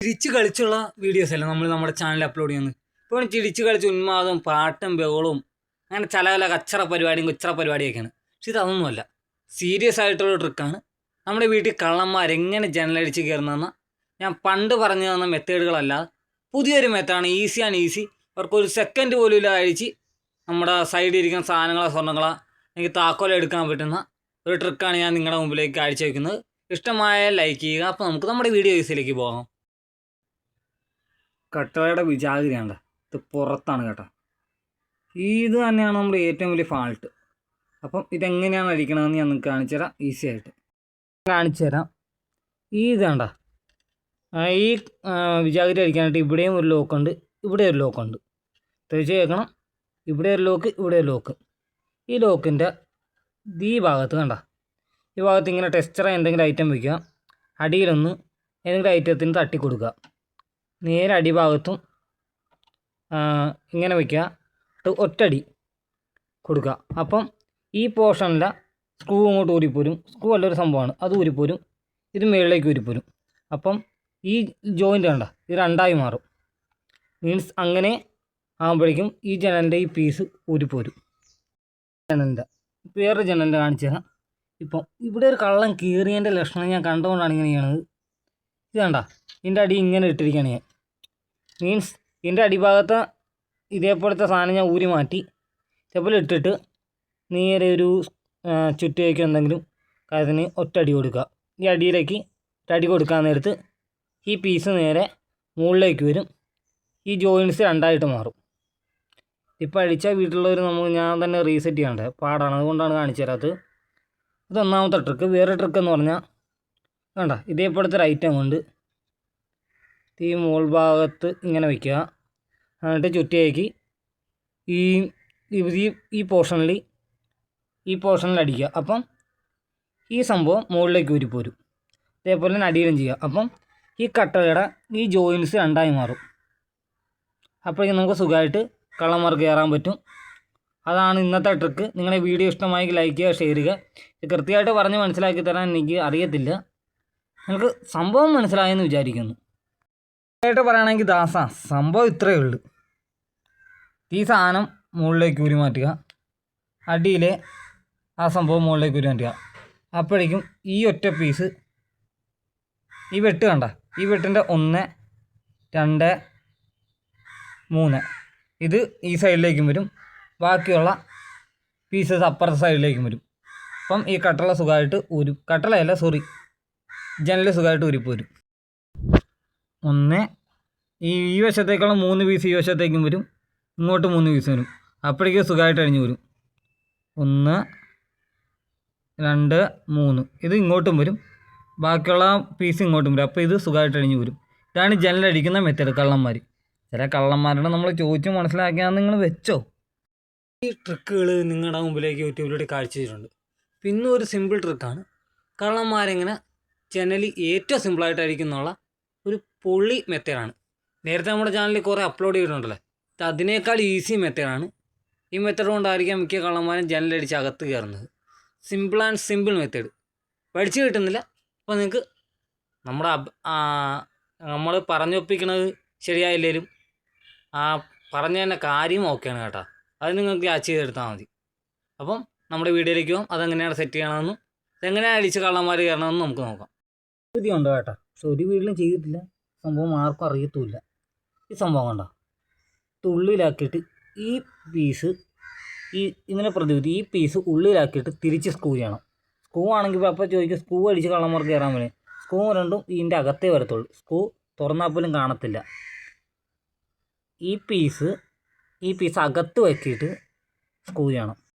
ചിരിച്ച് കളിച്ചുള്ള വീഡിയോസ് അല്ല? നമ്മൾ നമ്മുടെ ചാനലിൽ അപ്ലോഡ് ചെയ്യുന്നത്. ഇപ്പോൾ ചിരിച്ച് കളിച്ച് ഉന്മാദം പാട്ടും ബഹളവും അങ്ങനെ ചില ചില കച്ചറ പരിപാടിയും കൊച്ചറ പരിപാടിയൊക്കെയാണ്. പക്ഷെ ഇതൊന്നുമല്ല സീരിയസ് ആയിട്ടുള്ള ട്രിക്കാണ് നമ്മുടെ വീട്ടിൽ കള്ളന്മാർ എങ്ങനെ ജനലടിച്ച് കയറുന്നതെന്ന് ഞാൻ പണ്ട് പറഞ്ഞു തന്ന മെത്തേഡുകളല്ല പുതിയൊരു മെത്തേഡാണ് ഈസി ആൻഡ് ഈസി അവർക്ക് ഒരു സെക്കൻഡ് പോലും ഇല്ല അഴിച്ച് നമ്മുടെ സൈഡിൽ ഇരിക്കുന്ന സാധനങ്ങളോ സ്വർണങ്ങളോ എനിക്ക് താക്കോല എടുക്കാൻ പറ്റുന്ന ഒരു ട്രിക്കാണ് ഞാൻ നിങ്ങളുടെ മുമ്പിലേക്ക് കാഴ്ചവെക്കുന്നത്. ഇഷ്ടമായ ലൈക്ക് ചെയ്യുക. അപ്പോൾ നമുക്ക് നമ്മുടെ വീഡിയോ ഈസിയിലേക്ക് പോകാം. കട്ടളയുടെ വിചാഗിരിയാണ് ഇത് പുറത്താണ് കേട്ടോ. ഇത് തന്നെയാണ് നമ്മുടെ ഏറ്റവും വലിയ ഫാൾട്ട് അപ്പം ഇതെങ്ങനെയാണ് അടിക്കണമെന്ന് ഞാൻ നിങ്ങൾക്ക് കാണിച്ചു തരാം ഈസി ആയിട്ട്. കാണിച്ചു തരാം. ഈ ഇതാണ്ട ഈ വിചാഗിരി അടിക്കാനായിട്ട് ഇവിടെയും ഒരു ലോക്കുണ്ട് ഇവിടെ ഒരു ലോക്കുണ്ട് തിരിച്ചു കേൾക്കണം. ഇവിടെ ഒരു ലോക്ക് ഇവിടെ ഒരു ലോക്ക് ഈ ലോക്കിന്റെ ഈ ഭാഗത്ത് കണ്ട? ഈ ഭാഗത്ത് ഇങ്ങനെ ടെസ്റ്ററ എന്തെങ്കിലും ഐറ്റം വയ്ക്കുക അടിയിലൊന്ന് ഏതെങ്കിലും ഐറ്റത്തിന് തട്ടി കൊടുക്കുക നേരെ അടിഭാഗത്തും ഭാഗത്തും ഇങ്ങനെ വയ്ക്കുക ഒറ്റടി കൊടുക്കുക. അപ്പം ഈ പോർഷനിലെ സ്ക്രൂ ഇങ്ങോട്ട് ഊരിപ്പോരും. സ്ക്രൂ അല്ലൊരു സംഭവമാണ്. അത് ഊരിപ്പോരും. ഇത് മുകളിലേക്ക് ഊരിപ്പോരും. അപ്പം ഈ ജോയിന്റ് കണ്ട ഇത് രണ്ടായി മാറും. മീൻസ് അങ്ങനെ ആകുമ്പോഴേക്കും ഈ ജനലിന്റെ ഈ പീസ് ഊരിപ്പോരും. ജനലിന്റെ. വേറൊരു ജനലിന്റെ കാണിച്ചു തരാം. ഇപ്പം ഇവിടെ ഒരു കള്ളം കീറിയതിന്റെ ലക്ഷണം ഞാൻ കണ്ടുകൊണ്ടാണ് ഇങ്ങനെ ചെയ്യണത്. ഇത് കണ്ട ഇതിന്റെ അടി ഇങ്ങനെ ഇട്ടിരിക്കുകയാണ് ഞാൻ. മീൻസ് ഇതിന്റെ അടിഭാഗത്ത് ഇതേപോലത്തെ സാധനം ഞാൻ ഊരി മാറ്റി ഇതേപോലെ ഇട്ടിട്ട് നേരെ ഒരു ചുറ്റിലേക്ക് എന്തെങ്കിലും കാര്യത്തിന് ഒറ്റടി കൊടുക്കുക. ഈ അടിയിലേക്ക് ഒറ്റടി കൊടുക്കാൻ നേരത്ത് ഈ പീസ് നേരെ മുകളിലേക്ക് വരും. ഈ ജോയിൻസ് രണ്ടായിട്ട് മാറും. ഇപ്പോൾ അടിച്ച വീട്ടിലുള്ളവർ നമ്മൾ ഞാൻ തന്നെ റീസെറ്റ് ചെയ്യേണ്ടത് പാടാണ്. അതുകൊണ്ടാണ് കാണിച്ചു തരാത്തത്. ഇത് ഒന്നാമത്തെ ട്രിക്ക് വേറെ ട്രിക്ക് എന്ന് പറഞ്ഞാൽ വേണ്ട ഇതേപോലത്തെ ഒരു ഐറ്റം കൊണ്ട് ഈ മോൾ ഭാഗത്ത് ഇങ്ങനെ വയ്ക്കുക എന്നിട്ട് ചുറ്റിയാക്കി ഈ ഈ- ഈ പോർഷനിൽ ഈ പോർഷനിൽ അടിക്കുക. അപ്പം ഈ സംഭവം മുകളിലേക്ക് ഊരിപ്പോരും അതേപോലെ തന്നെ അടിയിലും ചെയ്യുക. അപ്പം ഈ കട്ടയുടെ ഈ ജോയിൻസ് രണ്ടായി മാറും. അപ്പോഴേക്കും നമുക്ക് സുഖമായിട്ട് കള്ളന്മാർക്ക് കയറാൻ പറ്റും. അതാണ് ഇന്നത്തെ ട്രിക്ക്. നിങ്ങളുടെ വീഡിയോ ഇഷ്ടമായെങ്കിൽ ലൈക്ക് ചെയ്യുക ഷെയർ ചെയ്യുക. ഇത് കൃത്യമായിട്ട് പറഞ്ഞ് മനസ്സിലാക്കി തരാൻ എനിക്ക് അറിയത്തില്ല. നിങ്ങൾക്ക് സംഭവം മനസ്സിലായെന്ന് വിചാരിക്കുന്നു. ആയിട്ട് പറയുകയാണെങ്കിൽ ദാസ സംഭവം ഇത്രയേ ഉള്ളൂ. ഈ സാധനം മുകളിലേക്ക് ഊരി മാറ്റുക. അടിയിലെ ആ സംഭവം മുകളിലേക്ക് ഊരി മാറ്റുക. അപ്പോഴേക്കും ഈ ഒറ്റ പീസ് ഈ വെട്ട് കണ്ട ഈ വെട്ടിന്റെ ഒന്ന് രണ്ട് മൂന്ന്. ഇത് ഈ സൈഡിലേക്കും വരും. ബാക്കിയുള്ള പീസസ് അപ്പുറത്തെ സൈഡിലേക്കും വരും. അപ്പം ഈ കട്ടള സുഖമായിട്ട് ഊരും. കട്ടളയല്ല സോറി ജനൽ സുഖമായിട്ട് ഊരിപ്പോരും. ഒന്ന്. ഈ ഈ വശത്തേക്കുള്ള മൂന്ന് പീസ് ഈ വശത്തേക്കും വരും. ഇങ്ങോട്ട് മൂന്ന് പീസ് വരും. അപ്പോഴേക്കും സുഖമായിട്ട് അഴിഞ്ഞു വരും. ഒന്ന് രണ്ട് മൂന്ന്. ഇത് ഇങ്ങോട്ടും വരും. ബാക്കിയുള്ള പീസ് ഇങ്ങോട്ടും വരും. അപ്പോൾ ഇത് സുഖമായിട്ട് അഴിഞ്ഞു വരും. ഇതാണ് ജനലടിക്കുന്ന മെത്തേഡ് കള്ളന്മാർ ചില കള്ളന്മാരോട് നമ്മൾ ചോദിച്ച് മനസ്സിലാക്കിയാൽ നിങ്ങൾ വെച്ചോ. ഈ ട്രിക്കുകൾ നിങ്ങളുടെ മുമ്പിലേക്ക് യൂട്യൂബിലൂടെ കാഴ്ചയിട്ടുണ്ട് പിന്നെ ഒരു സിമ്പിൾ ട്രിക്കാണ് കള്ളന്മാരെങ്ങനെ ജനലി ഏറ്റവും സിമ്പിളായിട്ട് അഴിക്കുന്നുള്ള പൊളി മെത്തേഡാണ് നേരത്തെ നമ്മുടെ ചാനലിൽ കുറേ അപ്ലോഡ് ചെയ്തിട്ടുണ്ടല്ലോ. ഇത് അതിനേക്കാൾ ഈസി മെത്തേഡാണ് ഈ മെത്തേഡ് കൊണ്ടായിരിക്കാം മിക്ക കള്ളന്മാരും ജനലടിച്ച് അകത്ത് കയറുന്നത്. സിമ്പിൾ ആൻഡ് സിമ്പിൾ മെത്തേഡ് പഠിച്ചു കിട്ടുന്നില്ല. അപ്പോൾ നിങ്ങൾക്ക് നമ്മുടെ നമ്മൾ പറഞ്ഞൊപ്പിക്കണത് ശരിയായില്ലേലും ആ പറഞ്ഞു തന്നെ കാര്യം ഓക്കെയാണ് കേട്ടോ. അത് നിങ്ങൾക്ക് ക്യാച്ച് ചെയ്തെടുത്താൽ മതി. അപ്പം നമ്മുടെ വീഡിയോയിലേക്ക് പോകാം അതെങ്ങനെയാണ് സെറ്റ് ചെയ്യണമെന്നും എങ്ങനെയാണ് അടിച്ച് കള്ളന്മാർ കയറണമെന്നും നമുക്ക് നോക്കാം. ഉണ്ടോ കേട്ടോ? സോ ഒരു വീട്ടിലും ചെയ്തിട്ടില്ല. സംഭവം ആർക്കും അറിയത്തുമില്ല. ഈ സംഭവം കണ്ട? തുള്ളിലാക്കിയിട്ട് ഈ പീസ് ഈ ഇങ്ങനെ പ്രതിവിധി ഈ പീസ് ഉള്ളിലാക്കിയിട്ട് തിരിച്ച് സ്ക്രൂ ചെയ്യണം. സ്ക്രൂ ആണെങ്കിൽ അപ്പോൾ ചോദിക്കും സ്ക്രൂ അടിച്ച് കള്ളന്മാർക്ക് കയറാൻ വേണ്ടി സ്ക്രൂ രണ്ടും ഇതിന്റെ അകത്തേ വരത്തുള്ളൂ. സ്ക്രൂ തുറന്നാൽ പോലും കാണത്തില്ല. ഈ പീസ് ഈ പീസ് അകത്ത് വയ്ക്കിയിട്ട് സ്ക്രൂ ചെയ്യണം.